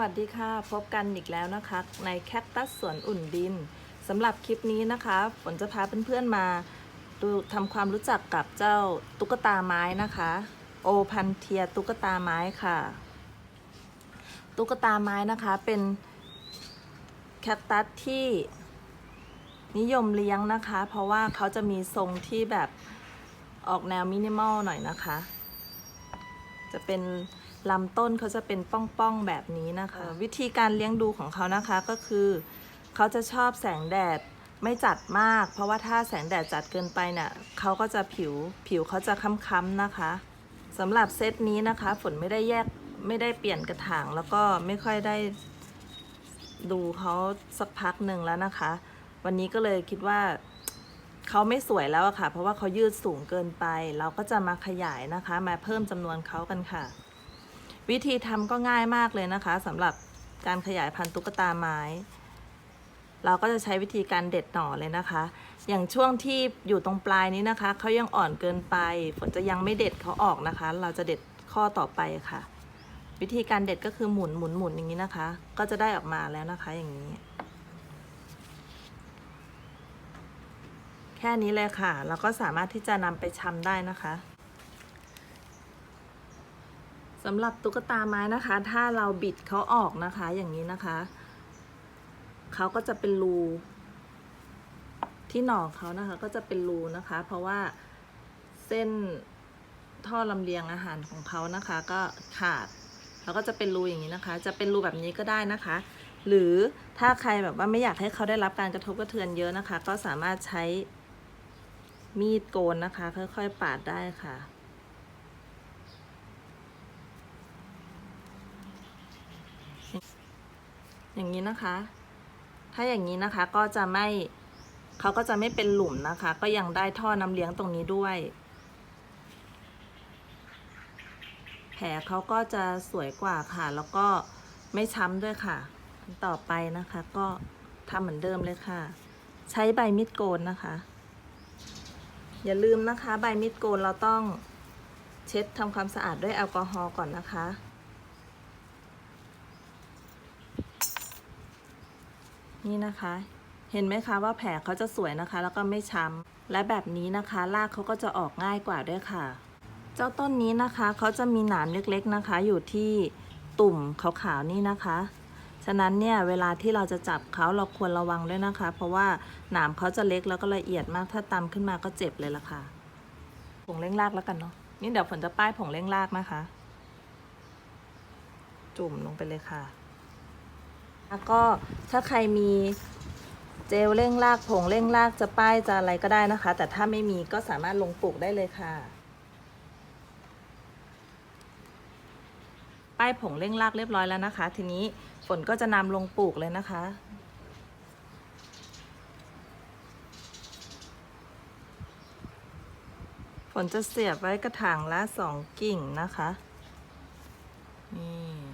วัสดีค่ะ พบกันอีกแล้วนะคะ ในแคคตัสสวนอุ่นดินสำหรับคลิปนี้นะคะฝนจะพาเพื่อนๆมาดูทำความรู้จักกับเจ้าตุ๊กตาไม้นะคะ โอพันเทียตุ๊กตาไม้ค่ะ ตุ๊กตาไม้นะคะเป็นแคคตัสที่นิยมเลี้ยงนะคะ เพราะว่าเขาจะมีทรงที่แบบออกแนวมินิมอลหน่อยนะคะ จะเป็น ลำต้นเขาจะเป็นป้องๆแบบนี้นะคะ วิธีการเลี้ยงดูของเขานะคะก็คือเขาจะชอบแสงแดดไม่จัดมาก เพราะว่าถ้าแสงแดดจัดเกินไปเนี่ยเขาก็จะผิวผิวเขาจะค้ำๆนะคะสำหรับเซตนี้นะคะ ฝนไม่ได้แยกไม่ได้เปลี่ยนกระถาง แล้วก็ไม่ค่อยได้ดูเขาสักพักหนึ่งแล้วนะคะ วันนี้ก็เลยคิดว่าเขาไม่สวยแล้วอะค่ะ เพราะว่าเขายืดสูงเกินไป เราก็จะมาขยายนะคะ มาเพิ่มจำนวนเขากันค่ะ วิธีทำก็ง่ายมากเลยนะคะสำหรับการขยายพันธุ์ตุ๊กตาไม้ เราก็จะใช้วิธีการเด็ดหน่อเลยนะคะ อย่างช่วงที่อยู่ตรงปลายนี้นะคะเขายังอ่อนเกินไปฝนจะยังไม่เด็ดเขาออกนะคะ เราจะเด็ดข้อต่อไปค่ะ วิธีการเด็ดก็คือหมุนหมุนหมุนอย่างนี้นะคะ ก็จะได้ออกมาแล้วนะคะอย่างนี้ แค่นี้เลยค่ะแล้วก็สามารถที่จะนำไปชำได้นะคะ สำหรับตุ๊กตาไม้นะคะ ถ้าเราบิดเขาออกนะคะอย่างนี้นะคะ เขาก็จะเป็นรูที่หนอเขานะคะ ก็จะเป็นรูนะคะ เพราะว่าเส้นท่อลำเลียงอาหารของเขานะคะ ก็ขาดแล้วก็จะเป็นรูอย่างนี้นะคะ จะเป็นรูแบบนี้ก็ได้นะคะ หรือถ้าใครแบบว่าไม่อยากให้เขาได้รับการกระทบกระเทือนเยอะนะคะ ก็สามารถใช้มีดโกนนะคะ ค่อยๆปาดได้ค่ะ อย่างนี้นะคะ ถ้าอย่างนี้นะคะก็จะไม่เขาก็จะไม่เป็นหลุมนะคะ ก็ยังได้ท่อน้ำเลี้ยงตรงนี้ด้วย แผลเขาก็จะสวยกว่าค่ะ แล้วก็ไม่ช้ำด้วยค่ะ ต่อไปนะคะ ก็ทำเหมือนเดิมเลยค่ะ ใช้ใบมีดโกนนะคะ อย่าลืมนะคะ ใบมีดโกนเราต้องเช็ดทำความสะอาดด้วยแอลกอฮอล์ก่อนนะคะ นี่นะคะ เห็นไหมคะว่าแผลเขาจะสวยนะคะ แล้วก็ไม่ช้ำและแบบนี้นะคะรากเขาก็จะออกง่ายกว่าด้วยค่ะ เจ้าต้นนี้นะคะเขาจะมีหนามเล็กๆนะคะ อยู่ที่ตุ่มขาวๆนี่นะคะ ฉะนั้นเนี่ยเวลาที่เราจะจับเขาเราควรระวังด้วยนะคะ เพราะว่าหนามเขาจะเล็กแล้วก็ละเอียดมากถ้าตำขึ้นมาก็เจ็บเลยล่ะค่ะผงเร่งรากแล้วกันเนาะนี่เดี๋ยวฝนจะป้ายผงเร่งรากนะคะ จุ่มลงไปเลยค่ะ แล้วก็ถ้าใครมีเจลเร่งรากผงเร่งรากจะป้ายจะอะไรก็ได้นะคะ แต่ถ้าไม่มีก็สามารถลงปลูกได้เลยค่ะ ป้ายผงเร่งรากเรียบร้อยแล้วนะคะ ทีนี้ฝนก็จะนำลงปลูกเลยนะคะฝนจะเสียบไว้กระถางละสองกิ่งนะคะ นี่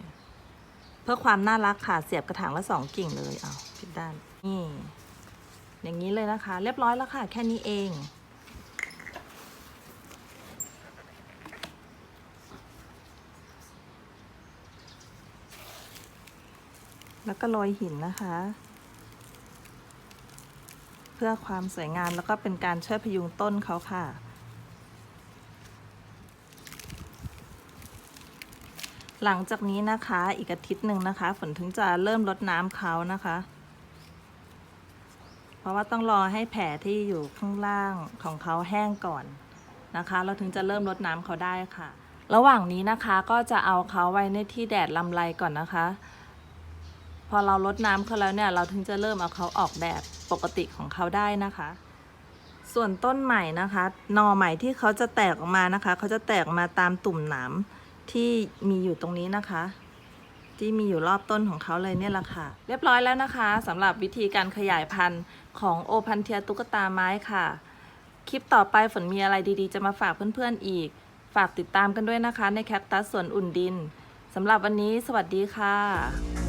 เพื่อความน่ารักค่ะเสียบกระถางละสองกิ่งเลยเอาผิดด้านนี่อย่างนี้เลยนะคะ เรียบร้อยแล้วค่ะ แค่นี้เอง แล้วก็โรยหินนะคะ เพื่อความสวยงามแล้วก็เป็นการช่วยพยุงต้นเขาค่ะ หลังจากนี้นะคะ อีกอาทิตย์หนึ่งนะคะ ฝนถึงจะเริ่มลดน้ำเขานะคะ เพราะว่าต้องรอให้แผลที่อยู่ข้างล่างของเขาแห้งก่อนนะคะ เราถึงจะเริ่มลดน้ำเขาได้ค่ะ ระหว่างนี้นะคะก็จะเอาเขาไว้ในที่แดดลำไรก่อนนะคะ พอเราลดน้ำเขาแล้วเนี่ย เราถึงจะเริ่มเอาเขาออกแดดปกติของเขาได้นะคะ ส่วนต้นใหม่นะคะนอใหม่ที่เขาจะแตกออกมานะคะ เขาจะแตกมาตามตุ่มหนาม ที่มีอยู่ตรงนี้นะคะ ที่มีอยู่รอบต้นของเขาเลยเนี่ยแหละค่ะ เรียบร้อยแล้วนะคะสำหรับวิธีการขยายพันธุ์ของโอพันเทียตุ๊กตาไม้ค่ะ คลิปต่อไปฝนมีอะไรดีๆ จะมาฝากเพื่อนๆอีก ฝากติดตามกันด้วยนะคะในแคคตัสสวนอุ่นดินสำหรับวันนี้สวัสดีค่ะ